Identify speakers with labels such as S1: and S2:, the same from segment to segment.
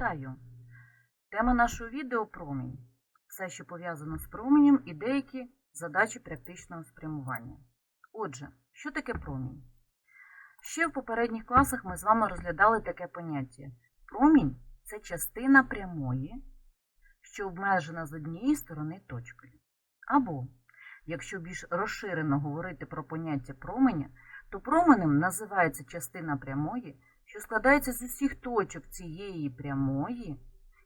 S1: Вітаю! Тема нашого відео промінь. Все, що пов'язано з променем і деякі задачі практичного спрямування. Отже, що таке промінь? Ще в попередніх класах ми з вами розглядали таке поняття. Промінь це частина прямої, що обмежена з однієї сторони точкою. Або, якщо більш розширено говорити про поняття променя, то променем називається частина прямої, що складається з усіх точок цієї прямої,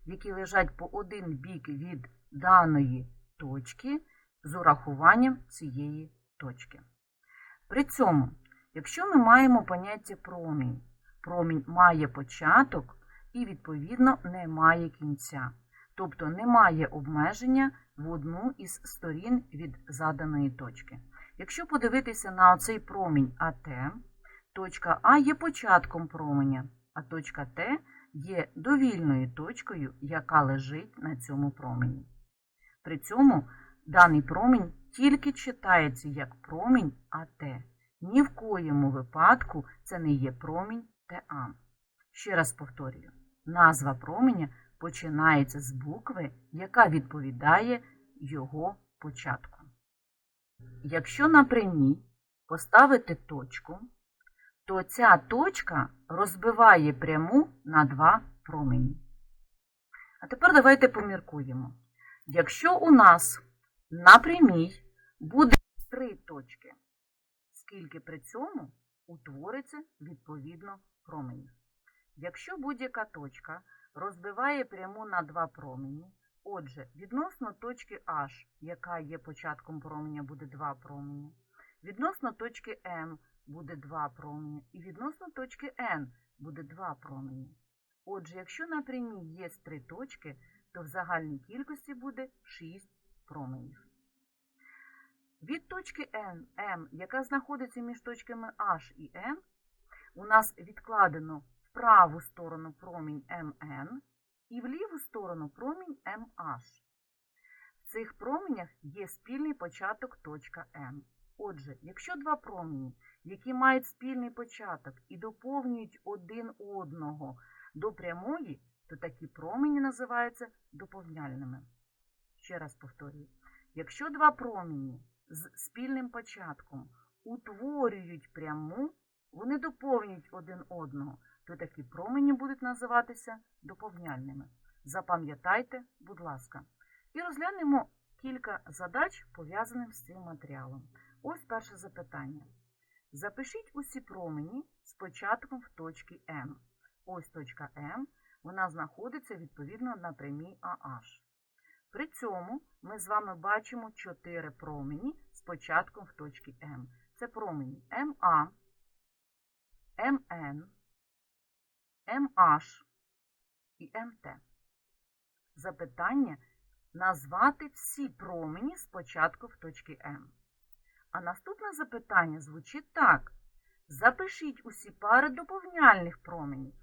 S1: які лежать по один бік від даної точки з урахуванням цієї точки. При цьому, якщо ми маємо поняття промінь, промінь має початок і, відповідно, не має кінця, тобто немає обмеження в одну із сторін від заданої точки. Якщо подивитися на оцей промінь АТ, точка А є початком променя, а точка Т є довільною точкою, яка лежить на цьому промені. При цьому даний промінь тільки читається як промінь АТ. Ні в коєму випадку це не є промінь TA. Ще раз повторюю, назва променя починається з букви, яка відповідає його початку. Якщо на прямій поставити точку, то ця точка розбиває пряму на два промені. А тепер давайте поміркуємо. Якщо у нас на прямій буде три точки, скільки при цьому утвориться відповідно променів. Якщо будь-яка точка розбиває пряму на два промені, отже, відносно точки H, яка є початком променя, буде два промені, відносно точки М буде два промені, і відносно точки N буде два промені. Отже, якщо на прямій є три точки, то в загальній кількості буде 6 променів. Від точки N, M, яка знаходиться між точками H і N, у нас відкладено в праву сторону промінь MN і в ліву сторону промінь MH. В цих променях є спільний початок точка М. Отже, якщо два промені, які мають спільний початок і доповнюють один одного до прямої, то такі промені називаються доповняльними. Ще раз повторюю, якщо два промені з спільним початком утворюють пряму, вони доповнюють один одного, то такі промені будуть називатися доповняльними. Запам'ятайте, будь ласка. І розглянемо кілька задач, пов'язаних з цим матеріалом. Ось перше запитання. Запишіть усі промені з початком в точці М. Ось точка М, вона знаходиться відповідно на прямій AH. При цьому ми з вами бачимо 4 промені з початком в точці М. Це промені МА, МН, МH і МТ. Запитання назвати всі промені з початку в точці М. А наступне запитання звучить так. Запишіть усі пари доповняльних променів.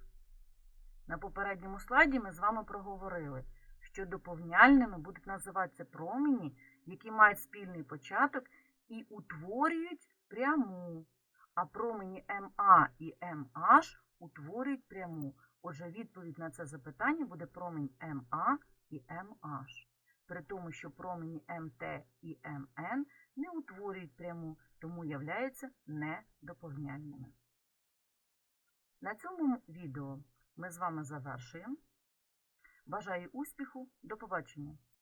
S1: На попередньому слайді ми з вами проговорили, що доповняльними будуть називатися промені, які мають спільний початок і утворюють пряму. А промені МА і МH утворюють пряму. Отже, відповідь на це запитання буде промінь МА і МH. При тому, що промені МТ і МН не утворюють пряму, тому являються недоповняльними. На цьому відео ми з вами завершуємо. Бажаю успіху, до побачення!